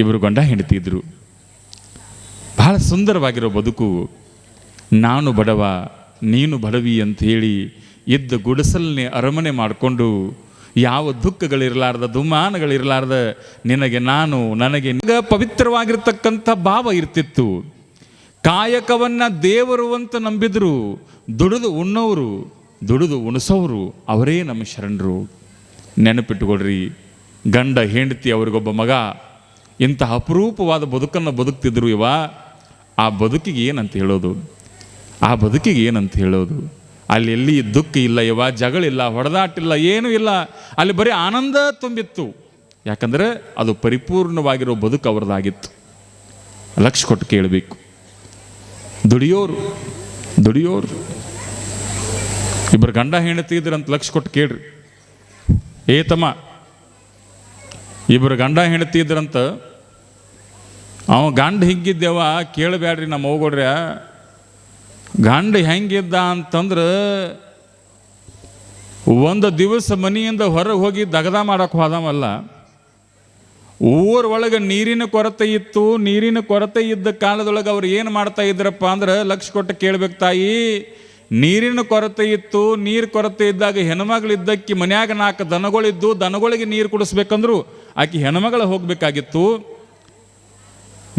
ಇವರು ಗಂಡ ಹೆಂಡತಿ ಇದ್ದರು ಬಹಳ ಸುಂದರವಾಗಿರೋ ಬದುಕು. ನಾನು ಬಡವ, ನೀನು ಬಡವಿ ಅಂತ ಹೇಳಿ ಇದ್ದ ಗುಡಿಸಲ್ನೇ ಅರಮನೆ ಮಾಡಿಕೊಂಡು ಯಾವ ದುಃಖಗಳಿರಲಾರ್ದ ದುಮಾನಗಳಿರಲಾರ್ದ ನಿನಗೆ ನಾನು, ನನಗೆ ನಿನಗ ಪವಿತ್ರವಾಗಿರ್ತಕ್ಕಂಥ ಭಾವ ಇರ್ತಿತ್ತು. ಕಾಯಕವನ್ನು ದೇವರು ಅಂತ ನಂಬಿದ್ರು. ದುಡಿದು ಉಣ್ಣೋರು, ದುಡಿದು ಉಣಿಸೋರು ಅವರೇ ನಮ್ಮ ಶರಣರು. ನೆನಪಿಟ್ಟುಕೊಳ್ರಿ, ಗಂಡ ಹೆಂಡತಿ ಅವ್ರಿಗೊಬ್ಬ ಮಗ ಇಂತಹ ಅಪರೂಪವಾದ ಬದುಕನ್ನು ಬದುಕ್ತಿದ್ರು ಇವ, ಆ ಬದುಕಿಗೆ ಏನಂತ ಹೇಳೋದು? ಆ ಬದುಕಿಗೆ ಏನಂತ ಹೇಳೋದು? ಅಲ್ಲಿ ಎಲ್ಲಿ ದುಃಖ ಇಲ್ಲ ಇವ, ಜಗಳಿಲ್ಲ, ಹೊಡೆದಾಟಿಲ್ಲ, ಏನೂ ಇಲ್ಲ. ಅಲ್ಲಿ ಬರೀ ಆನಂದ ತುಂಬಿತ್ತು. ಯಾಕಂದರೆ ಅದು ಪರಿಪೂರ್ಣವಾಗಿರೋ ಬದುಕು ಅವ್ರದ್ದಾಗಿತ್ತು. ಲಕ್ಷ ಕೊಟ್ಟು ಕೇಳಬೇಕು. ದುಡಿಯೋರು ದುಡಿಯೋರು. ಇಬ್ಬರು ಗಂಡ ಹೆಂಡತಿ ಇದ್ರಂತ ಲಕ್ಷ ಕೊಟ್ಟು ಕೇಳ್ರಿ. ಏ ತಮ್ಮ, ಇಬ್ಬರು ಗಂಡ ಹೆಂಡತಿ ಇದ್ರಂತ ಅವ ಗಂಡ ಹಿಂಗಿದ್ದೇವ ಕೇಳಬೇಡ್ರಿ ನಮ್ಮ ಹೋಗೋಡ್ರ ಗಂಡ ಹೆಂಗಿದ್ದ ಅಂತಂದ್ರೆ ಒಂದು ದಿವಸ ಮನೆಯಿಂದ ಹೊರಗೆ ಹೋಗಿ ದಗದ ಮಾಡೋಕ್ಕೆ ಹೋದವಲ್ಲ. ಊರ ಒಳಗೆ ನೀರಿನ ಕೊರತೆ ಇತ್ತು, ನೀರಿನ ಕೊರತೆ ಇದ್ದ ಕಾಲದೊಳಗೆ ಅವ್ರು ಏನು ಮಾಡ್ತಾ ಇದ್ರಪ್ಪ ಅಂದ್ರೆ, ಲಕ್ಷ ಕೊಟ್ಟು ಕೇಳ್ಬೇಕು ತಾಯಿ, ನೀರಿನ ಕೊರತೆ ಇತ್ತು, ನೀರು ಕೊರತೆ ಇದ್ದಾಗ ಹೆಣ್ಮಗಳಿದ್ದಕ್ಕೆ ಮನ್ಯಾಗ ನಾಲ್ಕು ದನಗಳಿದ್ದು, ದನಗಳಿಗೆ ನೀರು ಕುಡಿಸ್ಬೇಕಂದ್ರು ಆಕೆ ಹೆಣ್ಮಗಳ ಹೋಗ್ಬೇಕಾಗಿತ್ತು.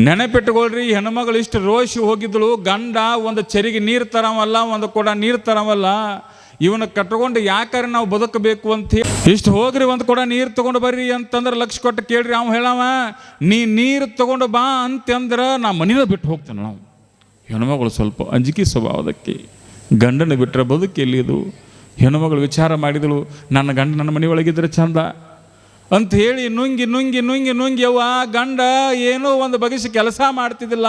ನೆನಪಿಟ್ಟುಕೊಳ್ರಿ, ಹೆಣ್ಮಗಳು ಇಷ್ಟು ರೋಷಿ ಹೋಗಿದ್ಳು ಗಂಡ ಒಂದು ಚರಿಗೆ ನೀರು ತರವಲ್ಲ, ಒಂದು ಕೊಡ ನೀರು ತರವಲ್ಲ ಇವನ ಕಟ್ಕೊಂಡು ಯಾಕಾರ ನಾವು ಬದುಕಬೇಕು ಅಂತ ಇಷ್ಟು ಹೋಗ್ರಿ, ಒಂದು ಕೊಡ ನೀರು ತಗೊಂಡು ಬರ್ರಿ ಅಂತಂದ್ರೆ ಲಕ್ಷ ಕೊಟ್ಟು ಕೇಳ್ರಿ, ಅವ ಹೇಳವ, ನೀ ನೀರು ತಗೊಂಡು ಬಾ ಅಂತಂದ್ರೆ ನಾ ಮನಿನ ಬಿಟ್ಟು ಹೋಗ್ತೇನೆ ನಾವು. ಹೆಣ್ಮಗಳು ಸ್ವಲ್ಪ ಅಂಜಿಕೆ ಸ್ವಭಾವದಕ್ಕೆ, ಗಂಡನ ಬಿಟ್ಟರೆ ಬದುಕು ಎಲ್ಲಿದು? ಹೆಣ್ಮಗಳು ವಿಚಾರ ಮಾಡಿದಳು, ನನ್ನ ಗಂಡ ನನ್ನ ಮನೆಯೊಳಗಿದ್ರೆ ಚಂದ ಅಂತ ಹೇಳಿ ನುಂಗಿ ನುಂಗಿ ನುಂಗಿ ನುಂಗಿ ಅವ ಗಂಡ ಏನೋ ಒಂದು ಬಗೆಸಿ ಕೆಲಸ ಮಾಡ್ತಿದ್ದಿಲ್ಲ.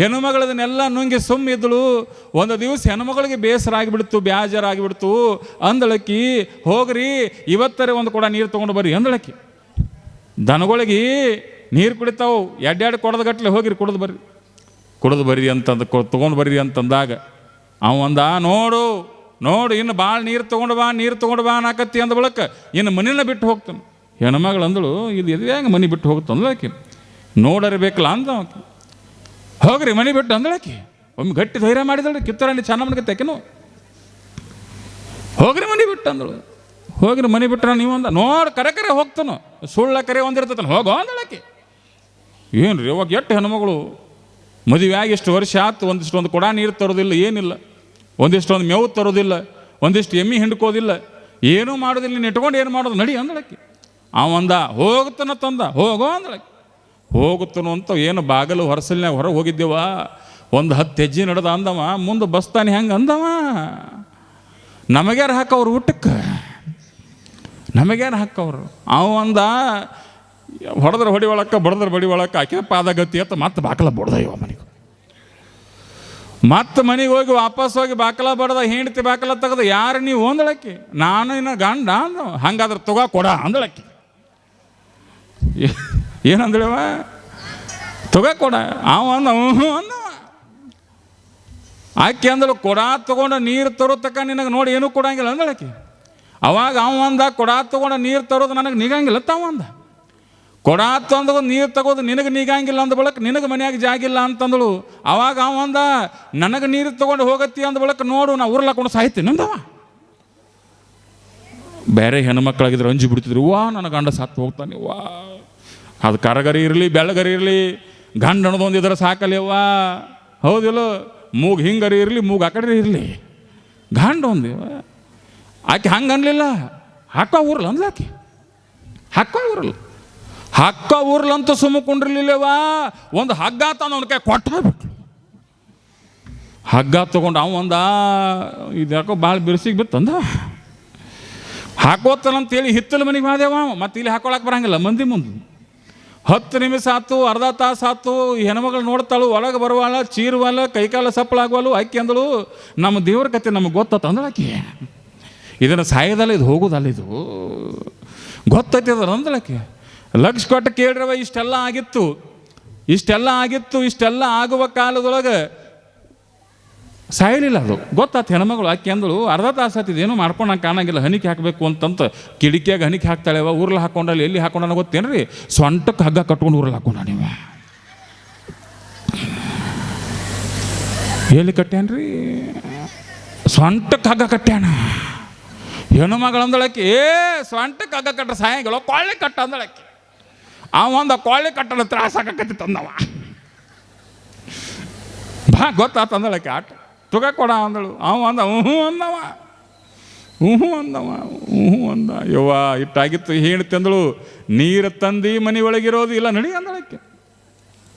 ಹೆಣ್ಮಗಳದನ್ನೆಲ್ಲ ನುಂಗಿ ಸುಮ್ಮಿದ್ದಳು ಒಂದು ದಿವಸ ಹೆಣ್ಮಗಳಿಗೆ ಬೇಸರ ಆಗಿಬಿಡ್ತು ಬೇಜಾರಾಗಿಬಿಡ್ತು ಅಂದಳಕ್ಕಿ, ಹೋಗ್ರಿ, ಇವತ್ತರೆ ಒಂದು ಕೊಡ ನೀರು ತೊಗೊಂಡು ಬರ್ರಿ ಅಂದಳಕ್ಕಿ. ದನಗಳಿಗೆ ನೀರು ಕುಡಿತಾವು ಎಡ್ಡೆರಡು ಕೊಡದ ಗಟ್ಲೆ ಹೋಗಿರಿ, ಕುಡಿದು ಬರ್ರಿ. ಕುಡಿದು ಬರ್ರಿ ಅಂತಂದು ತೊಗೊಂಡು ಬರ್ರಿ ಅಂತಂದಾಗ ಅವಂದ ನೋಡು ನೋಡು, ಇನ್ನು ಭಾಳ ನೀರು ತೊಗೊಂಡು ಬಾ, ನೀರು ತೊಗೊಂಡು ಬಾ ಅನ್ನಕತ್ತಿ ಅಂದ ಬಳಕ, ಇನ್ನು ಮನೇನ ಬಿಟ್ಟು ಹೋಗ್ತಾನೆ. ಹೆಣ್ಮಗಳು ಅಂದಳು ಇದು ಎದು ಹೆಂಗೆ ಮನೆ ಬಿಟ್ಟು ಹೋಗ್ತಾನಲ್ಲ ಆಕೆ. ನೋಡರಿಬೇಕಲ್ಲ ಅಂದ ಆಕೆ. ಹೋಗ್ರಿ, ಮನೆ ಬಿಟ್ಟು ಅಂದಳಾಕಿ ಒಮ್ಮೆ ಗಟ್ಟಿ ಧೈರ್ಯ ಮಾಡಿದಳು ಕಿತ್ತೂರಾಣಿ ಚೆನ್ನ ತೆಕೆನು ಹೋಗ್ರಿ, ಮನೆ ಬಿಟ್ಟು ಅಂದಳು. ಹೋಗ್ರಿ, ಮನೆ ಬಿಟ್ರ ನೀವು ಅಂದ ನೋಡಿ, ಕರೆ ಕರೆ ಹೋಗ್ತಾನು. ಸುಳ್ಳ ಕರೆ ಒಂದಿರ್ತತಾನೆ ಹೋಗೋ ಅಂದಳಾಕಿ ಏನು ರೀ ಅವಾಗ ಎಷ್ಟು ಹೆಣ್ಮಗಳು ಮದುವೆ ಆಗಿ ಎಷ್ಟು ವರ್ಷ ಆಯ್ತು ಒಂದಿಷ್ಟು ಒಂದು ಕೊಡ ನೀರು ತರೋದಿಲ್ಲ, ಏನಿಲ್ಲ. ಒಂದಿಷ್ಟು ಒಂದು ಮೇವು ತರೋದಿಲ್ಲ, ಒಂದಿಷ್ಟು ಎಮ್ಮಿ ಹಿಂಡ್ಕೋದಿಲ್ಲ. ಏನೂ ಮಾಡೋದಿಲ್ಲ, ನೀನು ಇಟ್ಕೊಂಡು ಏನು ಮಾಡೋದು, ನಡಿ ಅಂದಳಕ್ಕೆ ಅವ ಹೋಗ್ತನ ಹೋಗ್ತಾನ ತಂದ. ಹೋಗೋ ಅಂದಳಕ್ಕೆ ಹೋಗುತ್ತನು ಅಂತ ಏನು ಬಾಗಲು ಹೊರಸಲ್ನ್ಯಾಗ ಹೊರಗೆ ಹೋಗಿದ್ದೇವ? ಒಂದು ಹತ್ತು ಹೆಜ್ಜೆ ನಡೆದ ಅಂದವ, ಮುಂದೆ ಬಸ್ತಾನೆ ಹೆಂಗೆ ಅಂದವ? ನಮಗ್ಯಾರು ಹಾಕವ್ರು ಊಟಕ್ಕೆ? ನಮಗ್ಯಾರು ಹಾಕವ್ರು? ಅವ ಅಂದ ಹೊಡೆದ್ರೆ ಹೊಡಿ ಒಳಕ್ಕೆ, ಬಡದ್ರೆ ಬಡಿ ಒಳಕ್ಕೆ ಹಾಕಿದ ಪಾದಗತಿ ಅಂತ ಮತ್ತೆ ಬಾಕಲ ಬಡ್ದ ಇವ ಮನೆಗೆ. ಮತ್ತೆ ಮನೆಗೆ ಹೋಗಿ ವಾಪಸ್ ಹೋಗಿ ಬಾಕಲ ಬಡ್ದ, ಹೆಂಡತಿ ಬಾಕಲ ತೆಗೆದ, ಯಾರು ನೀವು ಒಂದಳಕ್ಕೆ? ನಾನು ಇನ್ನು ಗಂಡ ಅಂದ ಹಂಗಾದ್ರೆ ತಗೋ ಕೊಡ ಅಂದಳಕ್ಕೆ. ಏನಂದಳವ ತಗೋ ಕೊಡ. ಅವ ಆಕೆ ಅಂದಳು, ಕೊಡ ತಗೊಂಡು ನೀರು ತರೋ ತಕ್ಕ ನಿನಗೆ ನೋಡಿ ಏನೂ ಕೊಡಂಗಿಲ್ಲ ಅಂದಳಕ್ಕೆ ಅವಾಗ ಅವ ಅಂದ, ಕೊಡ ತಗೊಂಡು ನೀರು ತರೋದು ನನಗೆ ನಿಗಂಗಿಲ್ಲ ತಾವ ಅಂದ. ಕೊಡ ತಂದು ನೀರು ತಗೋದು ನಿನಗೆ ನೀಗಂಗಿಲ್ಲ ಅಂದ ಬಳಕ ನಿನಗೆ ಮನೆಯಾಗ ಜಾಗಿಲ್ಲ ಅಂತಂದಳು. ಅವಾಗ ಅವ ಅಂದ, ನನಗೆ ನೀರು ತಗೊಂಡು ಹೋಗತ್ತಿ ಅಂದ ಬಳಕ ನೋಡು, ನಾ ಊರ್ಲಾಕೊಂಡು ಸಾಯ್ತೀನಿ ಅಂದವ. ಬೇರೆ ಹೆಣ್ಮಕ್ಳಾಗಿದ್ರೆ ಅಂಜಿ ಬಿಡ್ತಿದ್ರು. ವಾ, ನನ್ನ ಗಂಡ ಸತ್ತು ಹೋಗ್ತಾನೆ, ವಾ. ಅದು ಕರಗರಿ ಇರಲಿ, ಬೆಳಗರಿ ಇರಲಿ ಗಂಡ ಹಣದೊಂದಿದ್ರೆ ಇದ್ರೆ ಸಾಕಲಿ ವಾ ಹೌದಿಲ್ಲ? ಮೂಗು ಹಿಂಗರಿ ಇರಲಿ, ಮೂಗು ಆ ಕಡೆ ಇರಲಿ. ಗಂಡ ಒಂದು ಆಕೆ ಹಂಗೆ ಅನ್ಲಿಲ್ಲ? ಹಾಕೋ ಊರಲ್ಲ ಅಂದ್ಲ ಆಕೆ? ಹಾಕೋ ಊರಲ್ಲ. ಹಕ್ಕ ಊರ್ಲಂತ ಸುಮ್ಮಕೊಂಡಿರ್ಲಿಲ್ಲವಾ ಒಂದು ಹಗ್ಗ ತಂದು ಅವನ ಕೈ ಕೊಟ್ಟಾಗ್ಬಿಟ್ಲು ಹಗ್ಗ ತೊಗೊಂಡು ಅವ ಅಂದ ಇದು ಯಾಕೋ ಭಾಳ ಬಿರ್ಸಿಗೆ ಬಿತ್ತಂದ ಹಾಕೋತಾನಂತೇಳಿ ಹಿತ್ತಲ ಮನೆಗೆ ಮಾದೇವ ಮತ್ತೆ ಇಲ್ಲಿ ಹಾಕೊಳಕ್ಕೆ ಬರಂಗಿಲ್ಲ, ಮಂದಿ ಮುಂದೆ. ಹತ್ತು ನಿಮಿಷ ಆತು, ಅರ್ಧ ತಾಸು ಆತು ಹೆಣ್ಮಗಳು ನೋಡ್ತಾಳು, ಒಳಗೆ ಬರುವಾಳ ಚೀರುವಲ್ಲ ಕೈಕಾಲ ಸಪ್ಪಳಾಗುವಲ್ಲ ಆಕೆ ಅಂದಳು, ನಮ್ಮ ದೇವ್ರ ಕತೆ ನಮಗೆ ಗೊತ್ತಾತ ಅಂದ್ರೆ ಆಕೆ. ಇದನ್ನು ಸಾಯೋದಲ್ಲ ಇದು, ಹೋಗೋದಲ್ಲ ಇದು. ಗೊತ್ತೈತಿ ಅದ್ರ ಅಂದಳಕ್ಕೆ ಲಕ್ಷ ಕೊಟ್ಟು ಕೇಳ್ರವ, ಇಷ್ಟೆಲ್ಲ ಆಗಿತ್ತು. ಇಷ್ಟೆಲ್ಲ ಆಗಿತ್ತು, ಇಷ್ಟೆಲ್ಲ ಆಗುವ ಕಾಲದೊಳಗೆ ಸಾಯಲಿಲ್ಲ ಅದು. ಗೊತ್ತಾತು ಹೆಣ್ಮಗಳು ಆಕೆ ಅಂದಳು, ಅರ್ಧ ತಾಸು ಆತಿದ್ದು ಏನು ಮಾಡ್ಕೊಂಡು ಕಾಣಂಗಿಲ್ಲ, ಹನಿಕೆ ಹಾಕಬೇಕು ಅಂತಂತ. ಕಿಡಿಕಿಯಾಗ ಹನಿಕೆ ಹಾಕ್ತಾಳೆವ ಊರ್ಲ ಹಾಕೊಂಡಲ್ಲಿ ಎಲ್ಲಿ ಹಾಕೊಂಡನ ಗೊತ್ತೇನ್ರಿ? ಸೊಂಟಕ್ಕೆ ಹಗ್ಗ ಕಟ್ಕೊಂಡು ಊರಲ್ಲಿ ಹಾಕೊಂಡ ನೀವ. ಎಲ್ಲಿ ಕಟ್ಟ್ಯಾನ್ರಿ? ಸೊಂಟಕ್ಕೆ ಹಗ್ಗ ಕಟ್ಟ್ಯಾನ. ಹೆಣ್ಣು ಮಗಳು ಅಂದಳಕ್ಕೆ ಏ ಸೊಂಟಕ್ಕೆ ಹಗ್ಗ ಕಟ್ಟ ಸಾಯಂಗಿಲ್ಲ ಕೊಳ್ಳಿ ಕಟ್ಟ ಅಂದಳಕ್ಕೆ ಅವ ಒಂದು ಕೊಳ್ಳೆ ಕಟ್ಟಲು ತ್ರಾಸ ಆಕತಿ ತಂದವ ಬಾ, ಗೊತ್ತಾತು ಅಂದಳಕ್ಕೆ ಆಟ. ತುಗ ಕೊಡ ಅಂದಳು. ಅವ ಅಂದ, ಹ್ಞೂ ಅಂದವ. ಹ್ಞೂ ಅಂದವ, ಹ್ಞೂ ಅಂದ. ಯವ್ವ ಇಟ್ಟಾಗಿತ್ತು ತಂದಳು. ನೀರು ತಂದಿ ಮನೆ ಒಳಗಿರೋದು ಇಲ್ಲ ನಡಿ ಅಂದಳಕ್ಕೆ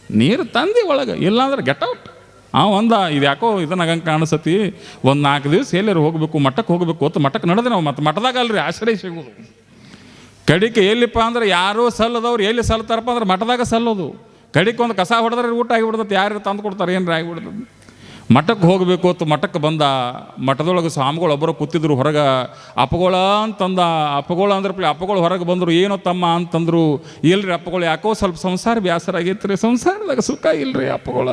ನೀರು ತಂದಿ ಒಳಗೆ, ಇಲ್ಲಾಂದ್ರೆ ಗೆಟ್ ಔಟ್ ಅವ ಅಂದ, ಇದು ಯಾಕೋ ಇದನ್ನಾಗಂಗೆ ಕಾಣಿಸತಿ? ಒಂದು ನಾಲ್ಕು ದಿವಸ ಎಲ್ಲರೂ ಹೋಗಬೇಕು ಮಠಕ್ಕೆ ಹೋಗಬೇಕು ಅಂತ ಮಠಕ್ಕೆ ನಡೆದ ನಾವು ಮತ್ತೆ ಮಠದಾಗ ಅಲ್ರಿ ಆಶ್ರಯ ಸಿಗೋದು ಕಡಿಕೆ ಎಲ್ಲಿಪ್ಪ ಅಂದ್ರೆ ಯಾರೋ ಸಲ್ಲದವ್ರು ಎಲ್ಲಿ ಸಲ್ತಾರಪ್ಪ ಅಂದ್ರೆ ಮಠದಾಗ ಸಲ್ಲೋದು. ಕಡಿಕೆ ಒಂದು ಕಸ ಹೊಡೆದ್ರೆ ಊಟ ಆಗಿಬಿಡ್ತೈತೆ ಯಾರು ತಂದು ಕೊಡ್ತಾರೆ ಏನ್ರಿ ಆಗಿಬಿಡ್ತದೆ ಮಠಕ್ಕೆ ಹೋಗಬೇಕು ಅಂತ ಮಠಕ್ಕೆ ಬಂದ, ಮಠದೊಳಗೆ ಸ್ವಾಮಿಗಳು ಒಬ್ಬರು ಕೂತಿದ್ರು, ಹೊರಗೆ ಅಪಗೋಳ ಅಂತಂದ ಅಪಗೋಳ ಅಂದ್ರೆ ಪ್ಲೇ, ಅಪ್ಪಗಳು ಹೊರಗೆ ಬಂದರು, ಏನೋ ತಮ್ಮ ಅಂತಂದ್ರು, ಇಲ್ರಿ ಅಪ್ಪಗಳು, ಯಾಕೋ ಸ್ವಲ್ಪ ಸಂಸಾರ ಬೇಸರ ರೀ ಸಂಸಾರದಾಗ ಸುಖ ಇಲ್ಲರಿ ಅಪ್ಪಗಳ.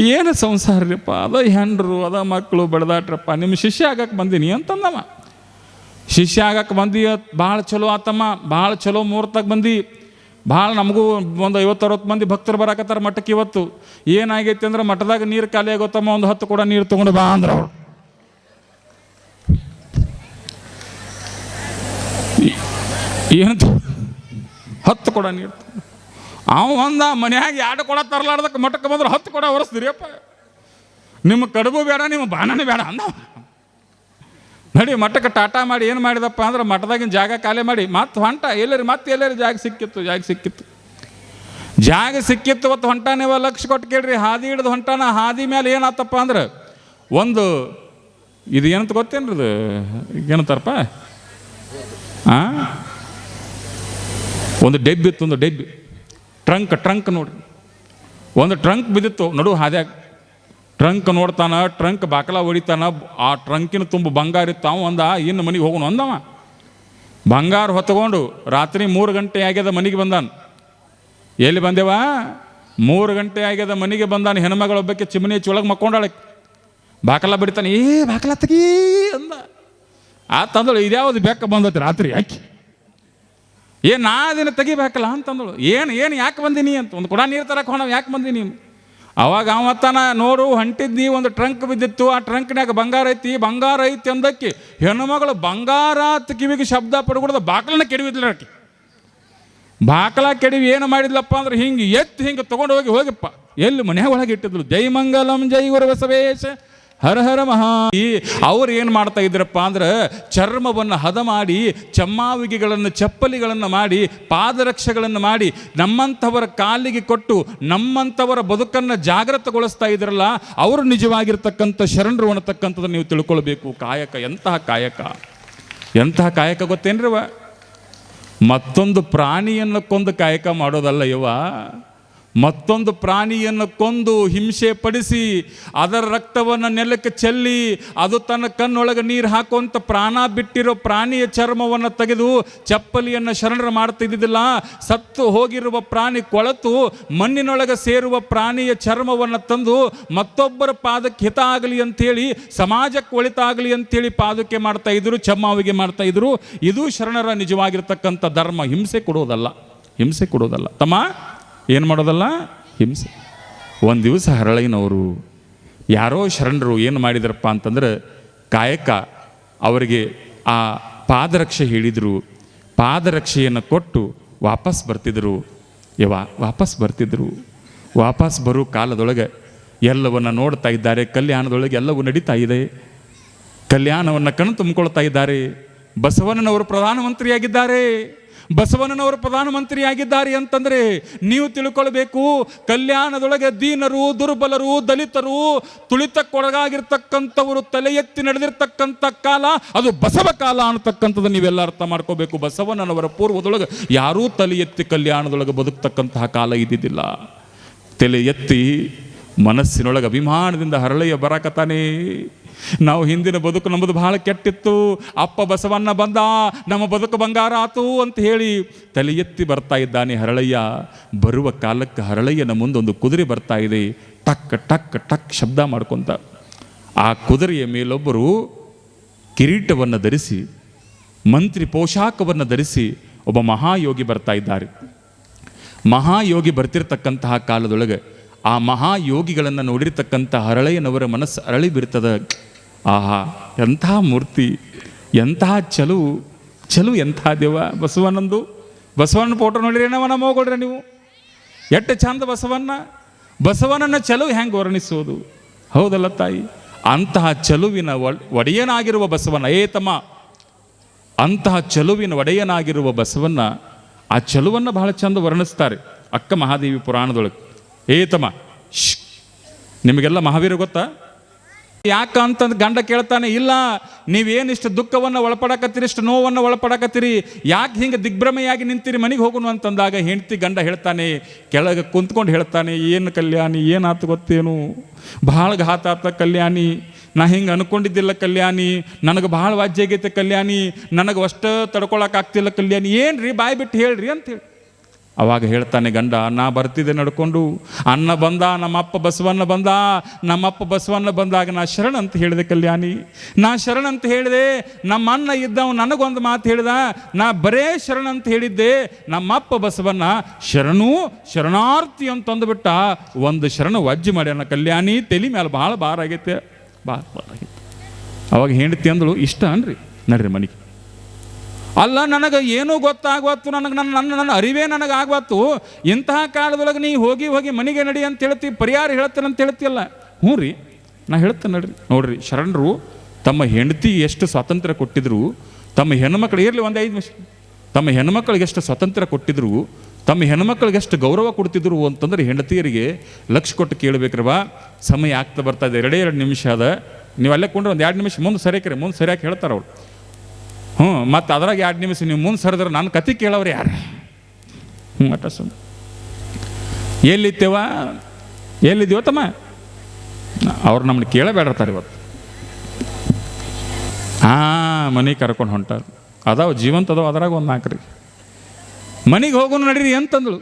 ಏನು ಸಂಸಾರ ರೀಪ್ಪ ಅದ ಹೆಂಡ್ರು, ಅದ ಮಕ್ಕಳು ಬೆಳೆದಾಟ್ರಪ್ಪ ನಿಮ್ಮ ಶಿಷ್ಯ ಆಗಕ್ಕೆ ಬಂದೀನಿ ಅಂತಂದವ. ಶಿಷ್ಯ ಆಗಕ್ಕೆ ಬಂದಿ ಭಾಳ ಚಲೋ ಆತಮ್ಮ, ಭಾಳ ಚಲೋ ಮುಹೂರ್ತಕ್ಕೆ ಬಂದು. ಭಾಳ ನಮಗೂ ಒಂದು ಐವತ್ತು ಅರವತ್ತು ಮಂದಿ ಭಕ್ತರು ಬರಾಕತ್ತಾರ ಮಠಕ್ಕೆ ಇವತ್ತು. ಏನಾಗೈತಿ ಅಂದ್ರೆ ಮಠದಾಗ ನೀರು ಖಾಲಿ ಆಗೋತಮ್ಮ, ಒಂದು ಹತ್ತು ಕೂಡ ನೀರು ತೊಗೊಂಡು ಬಾ ಅಂದ್ರೆ ಅವ್ರು. ಏನಂತ ಹತ್ತು ಕೊಡ ನೀರು ಅವ ಒಂದ ಮನ್ಯಾಗ ಎರಡು ಕೊಡ ತರಲಾರ್ದಕ್ಕೆ ಮಠಕ್ಕೆ ಬಂದ್ರೆ ಹತ್ತು ಕೊಡ ಒರೆಸ್ತೀರಿಯಪ್ಪ ನಿಮ್ಮ ಕಡುಬು ಬೇಡ, ನಿಮ್ಮ ಬಾಣನೇ ಬೇಡ ಅಂದ ನಡಿ ಮಠಕ್ಕೆ ಟಾಟಾ ಮಾಡಿ ಏನು ಮಾಡಿದಪ್ಪ ಅಂದ್ರೆ ಮಠದಾಗಿನ ಜಾಗ ಖಾಲಿ ಮಾಡಿ. ಮತ್ತೆ ಹೊಂಟ, ಎಲ್ಲರಿ, ಮತ್ತೆ ಎಲ್ಲರಿ ಜಾಗ ಸಿಕ್ಕಿತ್ತು ಜಾಗ ಸಿಕ್ಕಿತ್ತು. ಜಾಗ ಸಿಕ್ಕಿತ್ತು ಮತ್ತು ಹೊಂಟ ನೀವು ಲಕ್ಷ ಕೊಟ್ಟು ಕೇಳ್ರಿ, ಹಾದಿ ಹಿಡಿದು ಹೊಂಟಾನ, ಹಾದಿ ಮೇಲೆ ಏನಾತಪ್ಪ ಅಂದ್ರೆ ಒಂದು, ಇದು ಏನಂತ ಗೊತ್ತೇನ್ರಿ ಇದು ಏನಂತಾರಪ್ಪ? ಹಾಂ ಒಂದು ಡೆಬ್ಬಿತ್ತು ಒಂದು ಡೆಬ್ಬಿ. ಟ್ರಂಕ್ ಟ್ರಂಕ್ ನೋಡ್ರಿ. ಒಂದು ಟ್ರಂಕ್ ಬಿದ್ದಿತ್ತು, ನಡು ಹಾದ್ಯಾಗ. ಟ್ರಂಕ್ ನೋಡ್ತಾನ, ಟ್ರಂಕ್ ಬಾಕಲ ಹೊಡಿತಾನ, ಆ ಟ್ರಂಕಿನ ತುಂಬ ಬಂಗಾರ ಇತ್ತು, ಅವ ಇನ್ನು ಮನೆಗೆ ಹೋಗೋಣ ಅಂದವ. ಬಂಗಾರ ಹೊತ್ಕೊಂಡು ರಾತ್ರಿ ಮೂರು ಗಂಟೆ ಆಗ್ಯದ ಮನೆಗೆ ಬಂದಾನ. ಎಲ್ಲಿ ಬಂದೇವ? ಮೂರು ಗಂಟೆ ಆಗ್ಯದ ಮನೆಗೆ ಬಂದಾನ ಹೆಣ್ಮಗಳೊಬ್ಬಕ್ಕೆ ಚಿಮನಿ ಚೊಳಗೆ ಮಕ್ಕೊಂಡಾಳೆ. ಬಾಕಲ ಬಡಿತಾನೆ, ಏ ಬಾಕಲ ತಗೀ ಅಂದ. ಆ ತಂದಳು, ಇದ್ಯಾವುದು ಬೆಕ್ಕ ಬಂದತಿ ರಾತ್ರಿ ಯಾಕೆ ಏ ನಾ ದಿನ ತೆಗಿಬೇಕಲ್ಲ ಅಂತಂದಳು. ಏನು ಏನು ಯಾಕೆ ಬಂದಿನಿ ಅಂತ, ಒಂದು ಕೂಡ ನೀರು ತರಕ್ಕೆ ಹೋಣ ಯಾಕೆ ಬಂದಿನಿ ಅವಾಗ ಅವತ್ತನ ನೋಡು ಹೊಂಟಿದ್ನಿ ಒಂದು ಟ್ರಂಕ್ ಬಿದ್ದಿತ್ತು. ಆ ಟ್ರಂಕ್ನ್ಯಾಗ ಬಂಗಾರ ಐತಿ ಬಂಗಾರ ಐತಿ ಅಂದಕ್ಕೆ ಹೆಣ್ಣುಮಗಳು ಬಂಗಾರ ಅಂತ ಕಿವಿಗೆ ಶಬ್ದ ಪಡ್ಕೊಡ್ದ ಬಾಕಲನ್ನ ಕೆಡವಿದ್ಲ ಆಕೆ. ಬಾಕಲ ಕೆಡವಿ ಏನು ಮಾಡಿದ್ಲಪ್ಪ ಅಂದ್ರೆ ಹಿಂಗೆ ಎತ್ತಿ ಹಿಂಗೆ ತಗೊಂಡು ಹೋಗಿ ಹೋಗಿಪ್ಪ. ಎಲ್ಲಿ ಮನೆ ಒಳಗೆ ಇಟ್ಟಿದ್ಲು? ಜೈ ಮಂಗಲಂ, ಜೈ ಗುರು ಬಸವೇಶ. ಹರ ಹರ ಮಹಾ. ಈ ಅವ್ರು ಏನು ಮಾಡ್ತಾ ಇದ್ರಪ್ಪ ಅಂದ್ರೆ ಚರ್ಮವನ್ನು ಹದ ಮಾಡಿ, ಚಮ್ಮಾವಿಗೆಗಳನ್ನು, ಚಪ್ಪಲಿಗಳನ್ನು ಮಾಡಿ, ಪಾದರಕ್ಷೆಗಳನ್ನು ಮಾಡಿ, ನಮ್ಮಂಥವರ ಕಾಲಿಗೆ ಕೊಟ್ಟು, ನಮ್ಮಂಥವರ ಬದುಕನ್ನು ಜಾಗೃತಗೊಳಿಸ್ತಾ ಇದ್ರಲ್ಲ, ಅವರು ನಿಜವಾಗಿರ್ತಕ್ಕಂಥ ಶರಣರು ಅನ್ನತಕ್ಕಂಥದ್ದು ನೀವು ತಿಳ್ಕೊಳ್ಬೇಕು. ಕಾಯಕ, ಎಂತಹ ಕಾಯಕ? ಎಂತಹ ಕಾಯಕ ಗೊತ್ತೇನ್ರವ? ಮತ್ತೊಂದು ಪ್ರಾಣಿಯನ್ನು ಕೊಂದು ಕಾಯಕ ಮಾಡೋದಲ್ಲ ಇವ? ಮತ್ತೊಂದು ಪ್ರಾಣಿಯನ್ನು ಕೊಂದು ಹಿಂಸೆ ಪಡಿಸಿ ಅದರ ರಕ್ತವನ್ನು ನೆಲಕ್ಕೆ ಚೆಲ್ಲಿ ಅದು ತನ್ನ ಕಣ್ಣೊಳಗೆ ನೀರು ಹಾಕುವಂಥ ಪ್ರಾಣ ಬಿಟ್ಟಿರೋ ಪ್ರಾಣಿಯ ಚರ್ಮವನ್ನು ತೆಗೆದು ಚಪ್ಪಲಿಯನ್ನು ಶರಣರು ಮಾಡ್ತಿದ್ದಿದ್ದಿಲ್ಲ. ಸತ್ತು ಹೋಗಿರುವ ಪ್ರಾಣಿ ಕೊಳತು, ಮಣ್ಣಿನೊಳಗೆ ಸೇರುವ ಪ್ರಾಣಿಯ ಚರ್ಮವನ್ನು ತಂದು ಮತ್ತೊಬ್ಬರ ಪಾದಕ್ಕೆ ಹಿತ ಆಗಲಿ ಅಂಥೇಳಿ ಸಮಾಜಕ್ಕೆ ಒಳಿತಾಗಲಿ ಅಂಥೇಳಿ ಪಾದಕ್ಕೆ ಮಾಡ್ತಾ ಇದ್ರು, ಚಮ್ಮಾವಿಗೆ ಮಾಡ್ತಾ ಇದ್ರು. ಇದು ಶರಣರ ನಿಜವಾಗಿರ್ತಕ್ಕಂಥ ಧರ್ಮ. ಹಿಂಸೆ ಕೊಡುವುದಲ್ಲ. ಹಿಂಸೆ ಕೊಡುವುದಲ್ಲ. ತಮ್ಮ ಏನು ಮಾಡೋದಲ್ಲ? ಹಿಂಸೆ. ಒಂದು ದಿವಸ ಹರಳಯ್ಯನವರು ಯಾರೋ ಶರಣರು ಏನು ಮಾಡಿದ್ರಪ್ಪ ಅಂತಂದ್ರೆ ಕಾಯಕ ಅವರಿಗೆ ಆ ಪಾದರಕ್ಷೆ ಹೇಳಿದರು. ಪಾದರಕ್ಷೆಯನ್ನು ಕೊಟ್ಟು ವಾಪಸ್ ಬರ್ತಿದ್ರು. ಯವ ವಾಪಸ್ ಬರ್ತಿದ್ರು. ವಾಪಸ್ ಬರೋ ಕಾಲದೊಳಗೆ ಎಲ್ಲವನ್ನು ನೋಡ್ತಾ ಇದ್ದಾರೆ. ಕಲ್ಯಾಣದೊಳಗೆ ಎಲ್ಲವೂ ನಡೀತಾ ಇದೆ. ಕಲ್ಯಾಣವನ್ನು ಕಣ್ಣು ತುಂಬಿಕೊಳ್ತಾ ಇದ್ದಾರೆ. ಬಸವಣ್ಣನವರು ಪ್ರಧಾನಮಂತ್ರಿಯಾಗಿದ್ದಾರೆ. ಬಸವಣ್ಣನವರು ಪ್ರಧಾನಮಂತ್ರಿಯಾಗಿದ್ದಾರೆ ಅಂತಂದರೆ ನೀವು ತಿಳ್ಕೊಳ್ಬೇಕು. ಕಲ್ಯಾಣದೊಳಗೆ ದೀನರು, ದುರ್ಬಲರು, ದಲಿತರು, ತುಳಿತಕ್ಕೊಳಗಾಗಿರ್ತಕ್ಕಂಥವರು ತಲೆ ಎತ್ತಿ ನಡೆದಿರ್ತಕ್ಕಂಥ ಕಾಲ, ಅದು ಬಸವ ಕಾಲ ಅನ್ನತಕ್ಕಂಥದ್ದು ನೀವೆಲ್ಲ ಅರ್ಥ ಮಾಡ್ಕೋಬೇಕು. ಬಸವಣ್ಣನವರ ಪೂರ್ವದೊಳಗೆ ಯಾರೂ ತಲೆ ಎತ್ತಿ ಕಲ್ಯಾಣದೊಳಗೆ ಬದುಕ್ತಕ್ಕಂತಹ ಕಾಲ ಇದ್ದಿದ್ದಿಲ್ಲ. ತಲೆ ಎತ್ತಿ ಮನಸ್ಸಿನೊಳಗೆ ಅಭಿಮಾನದಿಂದ ಹರಳೆಯ ಬರಕತಾನೆ. ನಾವು ಹಿಂದಿನ ಬದುಕು ನಮ್ಮದು ಬಹಳ ಕೆಟ್ಟಿತ್ತು. ಅಪ್ಪ ಬಸವಣ್ಣ ಬಂದ, ನಮ್ಮ ಬದುಕು ಬಂಗಾರ ಆತು ಅಂತ ಹೇಳಿ ತಲೆ ಎತ್ತಿ ಬರ್ತಾ ಇದ್ದಾನೆ ಹರಳಯ್ಯ ಬರುವ ಕಾಲಕ್ಕೆ ಹರಳಯ್ಯನ ಮುಂದೊಂದು ಕುದುರೆ ಬರ್ತಾ ಇದೆ. ಟಕ್ ಟಕ್ ಟಕ್ ಶಬ್ದ ಮಾಡ್ಕೊಂತ. ಆ ಕುದುರೆಯ ಮೇಲೊಬ್ಬರು ಕಿರೀಟವನ್ನು ಧರಿಸಿ, ಮಂತ್ರಿ ಪೋಷಾಕವನ್ನು ಧರಿಸಿ ಒಬ್ಬ ಮಹಾಯೋಗಿ ಬರ್ತಾ ಇದ್ದಾರೆ. ಮಹಾಯೋಗಿ ಬರ್ತಿರ್ತಕ್ಕಂತಹ ಕಾಲದೊಳಗೆ ಆ ಮಹಾಯೋಗಿಗಳನ್ನು ನೋಡಿರ್ತಕ್ಕಂಥ ಹರಳೆಯನವರ ಮನಸ್ಸು ಅರಳಿ ಬಿರ್ತದ ಆಹಾ ಎಂತಹ ಮೂರ್ತಿ ಎಂತಹ ಚಲು ಚಲು ಎಂಥ ದೇವ. ಬಸವನಂದು ಬಸವನ ಫೋಟೋ ನೋಡಿರಿ ನಮ್ಮ ನೀವು. ಎಷ್ಟು ಚಂದ ಬಸವಣ್ಣ ಬಸವನನ್ನ ಚಲು ಹೆಂಗೆ ವರ್ಣಿಸೋದು? ಹೌದಲ್ಲ ತಾಯಿ? ಅಂತಹ ಚಲುವಿನ ಒಡೆಯನಾಗಿರುವ ಬಸವನ ಏ ತಮ್ಮ ಅಂತಹ ಚಲುವಿನ ಒಡೆಯನಾಗಿರುವ ಬಸವನ್ನ ಆ ಚಲುವನ್ನು ಬಹಳ ಚಂದ ವರ್ಣಿಸ್ತಾರೆ ಅಕ್ಕ ಮಹಾದೇವಿ ಪುರಾಣದೊಳಗೆ. ಏ ನಿಮಗೆಲ್ಲ ಮಹಾವೀರ ಗೊತ್ತಾ? ಯಾಕ ಅಂತಂದು ಗಂಡ ಕೇಳ್ತಾನೆ, ಇಲ್ಲ, ನೀವೇನಿಷ್ಟು ದುಃಖವನ್ನು ಒಳಪಡಕತ್ತೀರಿ, ಇಷ್ಟು ನೋವನ್ನು ಒಳಪಡಕತ್ತೀರಿ, ಯಾಕೆ ಹಿಂಗೆ ದಿಗ್ಭ್ರಮೆಯಾಗಿ ನಿಂತೀರಿ ಮನೆಗೆ ಹೋಗುನು ಅಂತಂದಾಗ ಹೆಂಡತಿ ಗಂಡ ಹೇಳ್ತಾನೆ, ಕೆಳಗೆ ಕುಂತ್ಕೊಂಡು ಹೇಳ್ತಾನೆ, ಏನು ಕಲ್ಯಾಣಿ, ಏನಾತು ಗೊತ್ತೇನು? ಭಾಳ ಘಾತ ಆತ ಕಲ್ಯಾಣಿ, ನಾ ಹಿಂಗೆ ಅನ್ಕೊಂಡಿದ್ದಿಲ್ಲ ಕಲ್ಯಾಣಿ, ನನಗೆ ಭಾಳ ವಾಜ್ಯ ಆಗೈತೆ ಕಲ್ಯಾಣಿ, ನನಗೆ ಅಷ್ಟು ತಡ್ಕೊಳಕ್ಕಾಗ್ತಿಲ್ಲ ಕಲ್ಯಾಣಿ ಏನು ರೀ ಬಾಯಿ ಬಿಟ್ಟು ಹೇಳ್ರಿ ಅಂತೇಳಿ ಅವಾಗ ಹೇಳ್ತಾನೆ, ಗಂಡ, ನಾ ಬರ್ತಿದೆ ನಡ್ಕೊಂಡು. ಅನ್ನ ಬಂದ, ನಮ್ಮಪ್ಪ ಬಸವಣ್ಣ ಬಂದ. ನಮ್ಮಪ್ಪ ಬಸವಣ್ಣ ಬಂದಾಗ ನಾ ಶರಣ ಅಂತ ಹೇಳಿದೆ ಕಲ್ಯಾಣಿ. ನಾ ಶರಣ ಅಂತ ಹೇಳಿದೆ, ನಮ್ಮ ಅಣ್ಣ ಇದ್ದವ ನನಗೊಂದು ಮಾತು ಹೇಳಿದ. ನಾ ಬರೇ ಶರಣ ಅಂತ ಹೇಳಿದ್ದೆ, ನಮ್ಮಪ್ಪ ಬಸವಣ್ಣ ಶರಣು, ಶರಣಾರ್ಥಿ ಅಂತ ಅಂದ್ಬಿಟ್ಟ ಒಂದು ಶರಣ ವಜ್ಜಿ ಮಾಡ್ಯಾನ ಕಲ್ಯಾಣಿ. ತಲೆ ಮೇಲೆ ಭಾಳ ಭಾರ ಆಗೈತೆ. ಭಾಳ ಭಾರ ಆಗೈತೆ. ಅವಾಗ ಹೆಂಡತಿ ಅಂದಳು, ಇಷ್ಟ ಅನ್ರಿ, ನಡ್ರಿ ಮನೆಗೆ. ಅಲ್ಲ, ನನಗೆ ಏನೂ ಗೊತ್ತಾಗ್ವತ್ತು, ನನಗೆ ನನ್ನ ನನ್ನ ನನ್ನ ಅರಿವೇ ನನಗೆ ಇಂತಹ ಕಾಲದೊಳಗೆ ನೀ ಹೋಗಿ ಹೋಗಿ ಮನೆಗೆ ನಡಿ ಅಂತ ಹೇಳ್ತಿ, ಪರಿಹಾರ ಹೇಳ್ತೇನೆ ಅಂತ ಹೇಳ್ತಿಯಲ್ಲ. ಹ್ಞೂ ರೀ, ನಾ ಹೇಳ್ತೇನೆ ನಡ್ರಿ. ನೋಡ್ರಿ, ಶರಣರು, ತಮ್ಮ ಹೆಂಡತಿ ಎಷ್ಟು ಸ್ವಾತಂತ್ರ್ಯ ಕೊಟ್ಟಿದ್ರು, ತಮ್ಮ ಹೆಣ್ಮಕ್ಳು, ಇರಲಿ ಒಂದು ಐದು ನಿಮಿಷ. ತಮ್ಮ ಹೆಣ್ಮಕ್ಳಿಗೆ ಎಷ್ಟು ಸ್ವಾತಂತ್ರ್ಯ ಕೊಟ್ಟಿದ್ರು, ತಮ್ಮ ಹೆಣ್ಮಕ್ಳಿಗೆ ಎಷ್ಟು ಗೌರವ ಕೊಡ್ತಿದ್ರು ಅಂತಂದ್ರೆ ಹೆಂಡತಿಯರಿಗೆ ಲಕ್ಷ ಕೊಟ್ಟು ಕೇಳಬೇಕ್ರವ ಸಮಯ ಆಗ್ತಾ ಬರ್ತಾ ಇದೆ, ಎರಡೇ ಎರಡು ನಿಮಿಷ ಅದ. ನೀವು ಅಲ್ಲೇ ಕೊಂಡ್ರೆ ಒಂದು ಎರಡು ನಿಮಿಷ, ಮುಂದೆ ಸರಿಯಾಕ್ರಿ ಮುಂದೆ ಸರಿಯಾಗಿ ಹೇಳ್ತಾರೆ ಅವ್ರು. ಹ್ಞೂ, ಮತ್ತು ಅದ್ರಾಗ ಎರಡು ನಿಮಿಷ, ನೀವು ಮುಂದೆ ಸರಿದ್ರೆ ನನ್ನ ಕತೆ ಕೇಳೋರು ಯಾರು? ಹ್ಞೂ, ಅಟ್ಟ ಸುಮ್ ಎಲ್ಲಿತ್ತೇವ ಎಲ್ಲಿದ್ದೀವ ತಮ್ಮ? ಅವ್ರು ನಮ್ಮನ್ನ ಕೇಳಬೇಡರ್ತಾರೆ ಇವತ್ತು. ಹಾಂ ಮನೆಗೆ ಕರ್ಕೊಂಡು ಹೊಂಟಾರ. ಅದಾವ ಜೀವಂತ, ಅದಾವ ಅದ್ರಾಗ ಒಂದು ನಾಲ್ಕು ಮನೆಗೆ ಹೋಗೋನು ನಡೀರಿ ಅಂತಂದಳು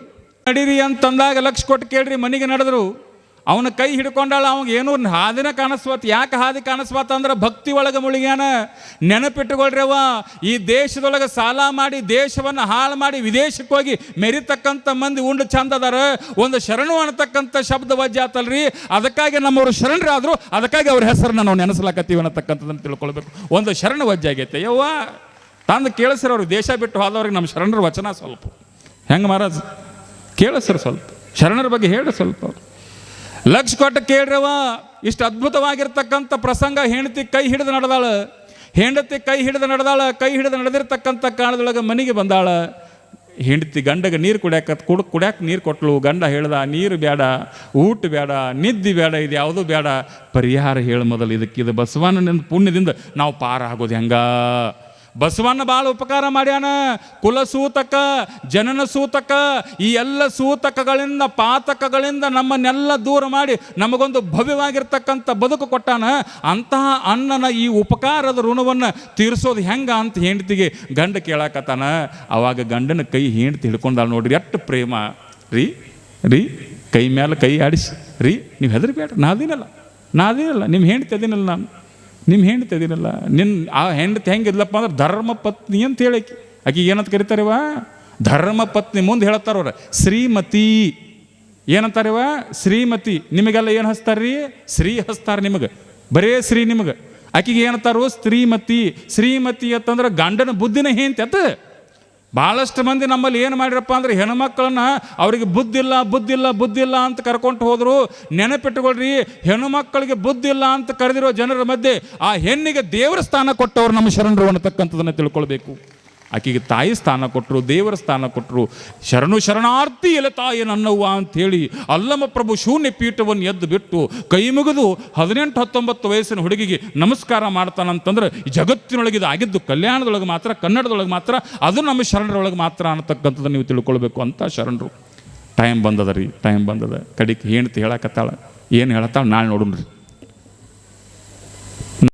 ನಡೀರಿ ಅಂತಂದಾಗ ಲಕ್ಷ ಕೊಟ್ಟು ಕೇಳ್ರಿ, ಮನೆಗೆ ನಡೆದ್ರು. ಅವನ ಕೈ ಹಿಡ್ಕೊಂಡಾಳ, ಅವಾಗ ಏನೂ ಹಾದಿನ ಕಾಣಿಸ್ವತ್, ಯಾಕೆ ಹಾದಿ ಕಾಣಿಸ್ವತ್ ಅಂದ್ರೆ ಭಕ್ತಿ ಒಳಗೆ ಮುಳುಗ್ಯಾನ. ನೆನಪಿಟ್ಟುಕೊಳ್ರವ್ವ, ಈ ದೇಶದೊಳಗೆ ಸಾಲ ಮಾಡಿ, ದೇಶವನ್ನು ಹಾಳು ಮಾಡಿ, ವಿದೇಶಕ್ಕೆ ಹೋಗಿ ಮೆರಿತಕ್ಕಂಥ ಮಂದಿ ಉಂಡು ಚಂದ ಅದಾರ. ಒಂದು ಶರಣು ಅನ್ನತಕ್ಕಂಥ ಶಬ್ದ ವಜ್ಜೆ ಆತಲ್ರಿ. ಅದಕ್ಕಾಗಿ ನಮ್ಮವರು ಶರಣರಾದರು ಅದಕ್ಕಾಗಿ ಅವ್ರ ಹೆಸರನ್ನ ನಾವು ನೆನೆಸಲಾಕತ್ತೀವಿ ಅನ್ನತಕ್ಕಂಥದ್ದನ್ನು ತಿಳ್ಕೊಳ್ಬೇಕು. ಒಂದು ಶರಣ ವಜ್ಜೆ ಆಗೈತೆ. ಯವ್ವ, ತಂದು ಕೇಳಿಸ್ರವ್ರು ದೇಶ ಬಿಟ್ಟು ಹೋದವ್ರಿಗೆ ನಮ್ಮ ಶರಣರ ವಚನ ಸ್ವಲ್ಪ. ಹೆಂಗೆ ಮಹಾರಾಜ್? ಕೇಳಿಸ್ರಿ ಸ್ವಲ್ಪ. ಶರಣರ ಬಗ್ಗೆ ಹೇಳಿ ಸ್ವಲ್ಪ ಅವ್ರು. ಲಕ್ಷ ಕೊಟ್ಟು ಕೇಳ್ರವ ಇಷ್ಟು ಅದ್ಭುತವಾಗಿರ್ತಕ್ಕಂಥ ಪ್ರಸಂಗ ಹೆಂಡತಿ ಕೈ ಹಿಡಿದು ನಡೆದಾಳ. ಹೆಂಡತಿ ಕೈ ಹಿಡಿದು ನಡೆದಾಳ, ಕೈ ಹಿಡಿದು ನಡೆದಿರ್ತಕ್ಕಂಥ ಕಾಲದೊಳಗೆ ಮನೆಗೆ ಬಂದಾಳ. ಹೆಂಡತಿ ಗಂಡಗೆ ನೀರು ಕುಡ್ಯಾಕ ಕುಡ್, ಕುಡ್ಯಾಕ ನೀರು ಕೊಟ್ಲು. ಗಂಡ ಹೇಳ್ದ, ನೀರು ಬೇಡ ಊಟ ಬೇಡ ನಿದ್ದೆ ಬೇಡ ಇದು ಯಾವುದೂ ಬೇಡ ಪರಿಹಾರ ಹೇಳು ಮೊದಲು ಇದಕ್ಕೆ ಇದು ಬಸವಣ್ಣನ ಪುಣ್ಯದಿಂದ ನಾವು ಪಾರ ಆಗೋದು ಹೆಂಗ? ಬಸವಣ್ಣ ಭಾಳ ಉಪಕಾರ ಮಾಡ್ಯಾನ. ಕುಲ ಸೂತಕ ಜನನ ಸೂತಕ ಈ ಎಲ್ಲ ಸೂತಕಗಳಿಂದ, ಪಾತಕಗಳಿಂದ ನಮ್ಮನ್ನೆಲ್ಲ ದೂರ ಮಾಡಿ ನಮಗೊಂದು ಭವ್ಯವಾಗಿರ್ತಕ್ಕಂಥ ಬದುಕು ಕೊಟ್ಟಾನ. ಅಂತಹ ಅಣ್ಣನ ಈ ಉಪಕಾರದ ಋಣವನ್ನು ತೀರಿಸೋದು ಹೆಂಗ ಅಂತ ಹೆಂಡತಿಗೆ ಗಂಡ ಕೇಳಾಕತ್ತಾನ. ಅವಾಗ ಗಂಡನ ಕೈ ಹೆಂಡತಿ ಹಿಡ್ಕೊಂಡಾಳ ನೋಡ್ರಿ ಎಷ್ಟು ಪ್ರೇಮ. ರೀ ರೀ, ಕೈ ಮೇಲೆ ಕೈ ಆಡಿಸಿ. ರೀ, ನೀವು ಹೆದರ್ಬೇಡ, ನಾದಿನಲ್ಲ ನಾದಿನಲ್ಲ ನಿಮ್ಮ ಹೆಂಡತಿ ಅದಿನಲ್ಲ ನಾನು. ನಿಮ್ಮ ಹೆಂಡತಿ ಅದಿನಲ್ಲ ನಿನ್ನ ಆ ಹೆಂಡತಿ ಹೆಂಗಿದ್ಲಪ್ಪ ಅಂದ್ರೆ ಧರ್ಮ ಪತ್ನಿ ಅಂತ ಹೇಳಕ್ಕೆ ಆಕಿ ಏನಂತ ಇವ ಧರ್ಮ ಪತ್ನಿ ಮುಂದೆ ಹೇಳತ್ತಾರವ್ರ ಶ್ರೀಮತಿ. ಏನಂತಾರಿವ? ಶ್ರೀಮತಿ. ನಿಮಗೆಲ್ಲ ಏನು ಹಚ್ತಾರ್ರಿ? ಶ್ರೀ ಹಚ್ತಾರ ನಿಮಗೆ. ಬರೇ ಶ್ರೀ ನಿಮಗೆ. ಆಕಿಗೆ ಏನಂತಾರೋ? ಸ್ತ್ರೀಮತಿ ಶ್ರೀಮತಿ ಅಂತಂದ್ರೆ ಗಂಡನ ಬುದ್ಧಿನ ಹೇಂತಿ ಅತ್ತ ಭಾಳಷ್ಟು ಮಂದಿ ನಮ್ಮಲ್ಲಿ ಏನು ಮಾಡಿರಪ್ಪ ಅಂದ್ರೆ ಹೆಣ್ಮಕ್ಳನ್ನ ಅವರಿಗೆ ಬುದ್ಧಿಲ್ಲ ಬುದ್ಧಿಲ್ಲ ಬುದ್ಧಿಲ್ಲ ಅಂತ ಕರ್ಕೊಂಡು ಹೋದರು. ನೆನಪಿಟ್ಟುಕೊಳ್ರಿ ಹೆಣ್ಣುಮಕ್ಕಳಿಗೆ ಬುದ್ಧಿಲ್ಲ ಅಂತ ಕರೆದಿರೋ ಜನರ ಮಧ್ಯೆ ಆ ಹೆಣ್ಣಿಗೆ ದೇವರ ಸ್ಥಾನ ಕೊಟ್ಟವರು ನಮ್ಮ ಶರಣರು ಅನ್ನತಕ್ಕಂಥದ್ದನ್ನು ತಿಳ್ಕೊಳ್ಬೇಕು. ಆಕೆಗೆ ತಾಯಿ ಸ್ಥಾನ ಕೊಟ್ಟರು ದೇವರ ಸ್ಥಾನ ಕೊಟ್ಟರು ಶರಣು ಶರಣಾರ್ಥಿ ಎಲೆ ತಾಯಿ ನನ್ನವ್ವ ಅಂಥೇಳಿ ಅಲ್ಲಮ ಪ್ರಭು ಶೂನ್ಯ ಪೀಠವನ್ನು ಎದ್ದು ಬಿಟ್ಟು ಕೈ ಮುಗಿದು ಹದಿನೆಂಟು ಹತ್ತೊಂಬತ್ತು ವಯಸ್ಸಿನ ಹುಡುಗಿಗೆ ನಮಸ್ಕಾರ ಮಾಡ್ತಾನಂತಂದ್ರೆ ಜಗತ್ತಿನೊಳಗೆ ಇದು ಆಗಿದ್ದು ಕಲ್ಯಾಣದೊಳಗೆ ಮಾತ್ರ, ಕನ್ನಡದೊಳಗೆ ಮಾತ್ರ, ಅದು ನಮ್ಮ ಶರಣರೊಳಗೆ ಮಾತ್ರ ಅನ್ನತಕ್ಕಂಥದ್ದು ನೀವು ತಿಳ್ಕೊಳ್ಬೇಕು ಅಂತ ಶರಣರು. ಟೈಮ್ ಬಂದದ ರೀ, ಟೈಮ್ ಬಂದದ. ಕಡಿಗೆ ಹೆಣ್ತಿ ಹೇಳಕತ್ತಾಳ, ಏನು ಹೇಳತ್ತಾಳ ನಾಳೆ ನೋಡೋಣ್ರಿ